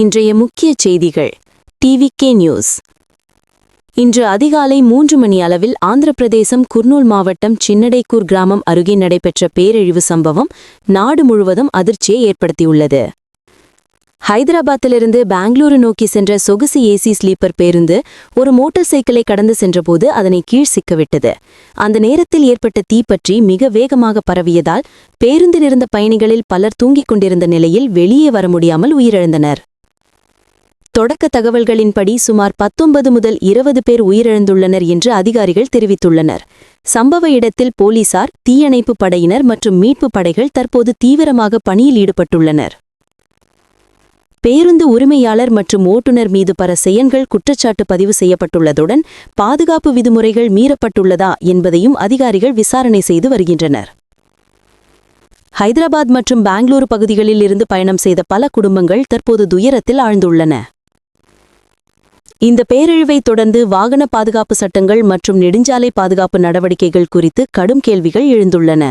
இன்றைய முக்கிய செய்திகள். டிவிகே நியூஸ் இன்று அதிகாலை மூன்று மணி அளவில் ஆந்திர பிரதேசம் குர்னூல் மாவட்டம் சின்னடைக்கூர் கிராமம் அருகே நடைபெற்ற பேரழிவு சம்பவம் நாடு முழுவதும் அதிர்ச்சியை ஏற்படுத்தியுள்ளது. ஹைதராபாத்திலிருந்து பெங்களூரு நோக்கி சென்ற சொகுசு ஏசி ஸ்லீப்பர் பேருந்து ஒரு மோட்டார் சைக்கிளை கடந்து சென்றபோது அதனை கீழ் சிக்கவிட்டது. அந்த நேரத்தில் ஏற்பட்ட தீப்பற்றி மிக வேகமாக பரவியதால் பேருந்தில் இருந்த பயணிகளில் பலர் தூங்கிக் கொண்டிருந்த நிலையில் வெளியே வர முடியாமல் உயிரிழந்தனர். தொடக்க தகவல்களின்படி சுமார் பத்தொன்பது முதல் இருபது பேர் உயிரிழந்துள்ளனர் என்று அதிகாரிகள் தெரிவித்துள்ளனர். சம்பவ இடத்தில் போலீசார் தீயணைப்பு படையினர் மற்றும் மீட்புப் படைகள் தற்போது தீவிரமாக பணியில் ஈடுபட்டுள்ளனர். பேருந்து உரிமையாளர் மற்றும் ஓட்டுநர் மீது பல செயல்கள் குற்றச்சாட்டு பதிவு செய்யப்பட்டுள்ளதுடன் பாதுகாப்பு விதிமுறைகள் மீறப்பட்டுள்ளதா என்பதையும் அதிகாரிகள் விசாரணை செய்து வருகின்றனர். ஹைதராபாத் மற்றும் பெங்களூரு பகுதிகளில் இருந்து பயணம் செய்த பல குடும்பங்கள் தற்போது துயரத்தில் ஆழ்ந்துள்ளன. இந்த பேரழிவைத் தொடர்ந்து வாகன பாதுகாப்பு சட்டங்கள் மற்றும் நெடுஞ்சாலை பாதுகாப்பு நடவடிக்கைகள் குறித்து கடும் கேள்விகள் எழுந்துள்ளன.